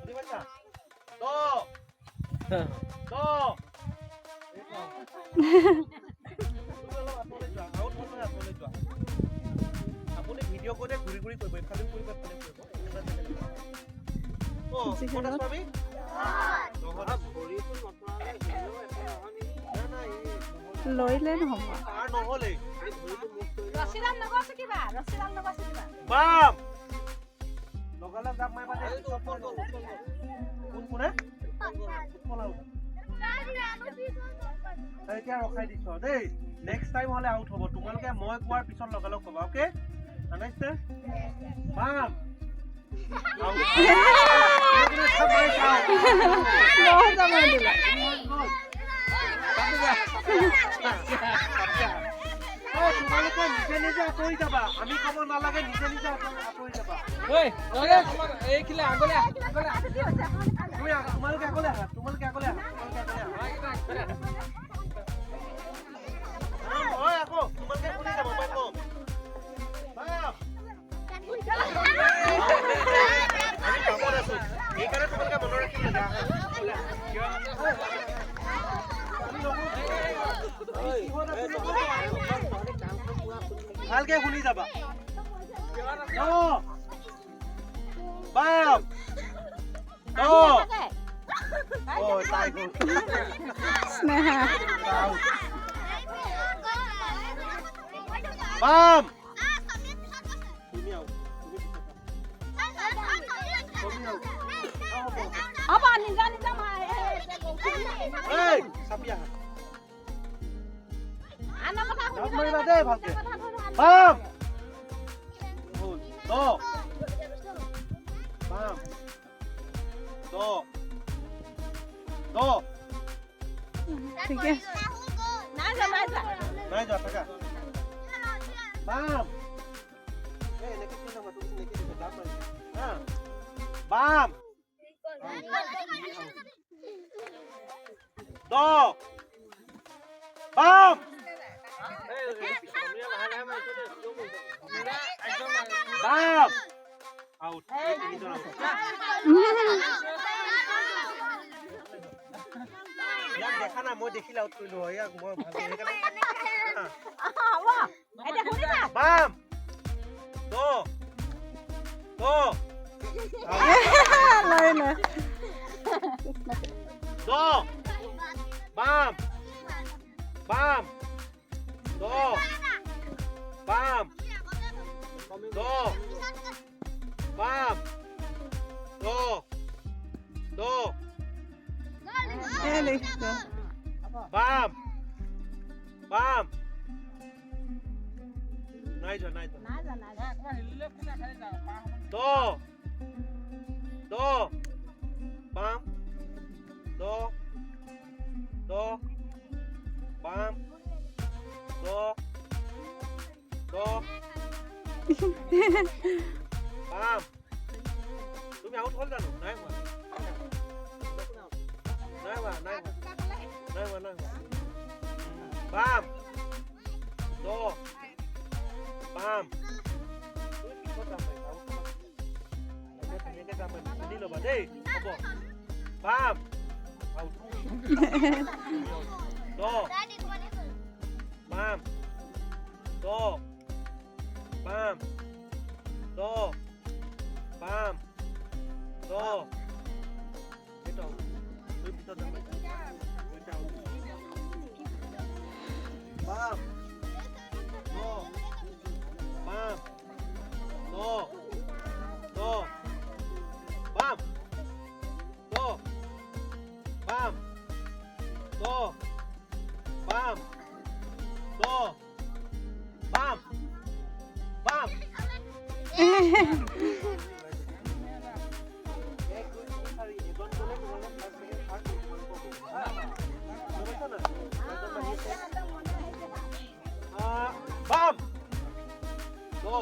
বুজি পাইছা দ দ এইটো। তুমি অলপ আঁতৰলৈ যোৱা, out হৈ আঁতৰলৈ যোৱা। আপুনি ভিডিঅ' কৰোঁতে ঘূৰি ঘূৰি কৰিব ইফালে কৰিব ইফালে কৰিব ক'ত আছো আমি? নহ'লে নহ'লে। লৰিলে নহ'ব কৰিলে ৰছীডাল নগছ কিবা ৰছীডাল নগছ কিবা বাম জাপ মাৰিবা দেই চব কোন কোনে উৎপল এতিয়া ৰখাই দিছ। দেই নেক্সট টাইম হ'লে আউট হ'ব। তোমালোকে মই কোৱাৰ পিছত লগালগ ক'বা অ'কে আনাইছে বাম। বহুত দিলে আঁতৰি যাবা। আমি ক'ব নালাগে নিজে নিজে আঁতৰি যাবা। ঐ নহ'লে এইখিলে আগলে আগলে ভালকে শুনি যাবা ন বাম ন অ তাই গ'ল স্নেহা Out. বাম তুমি আউট তুমি পিছত আহা। তুমি আউট হ'ব নিজা নিজা মাৰ এই চাপি আহা হ'ল দ বাম দ দ ঠিকে নাই যোৱা নাই যোৱা নাই যোৱা থাকা বাম এই এনেকে কি নামা তুমি এনেকে দিবা জাপ মাৰিবা হা বাম দ বাম 아우 yang kana mo de hilau tu lo ya mo ba de kana ah wa ada kuri ba bam do do বাম দ বাম দ দ বাম বাম নাই যোৱা নাই যোৱা নাই বাম তুমি আউট হ'ল জানো নাই হোৱা নাই হোৱা নাই হোৱা নাই হোৱা নাই হোৱা বাম দ বাম তুমি পিছত যাম পাৰিবা out হ'বা। এতিয়া ধুনীয়াকে যাম পাৰিবা শুনি ল'বা দেই হ'ব বাম আউট দ বাম দ Bam. Do. Bam. Do. Biết đâu. Tôi biết đâu đâu. Bam. Do. Bam. Do. Do. Bam. Do. Bam. Do. Bam. বাম। তো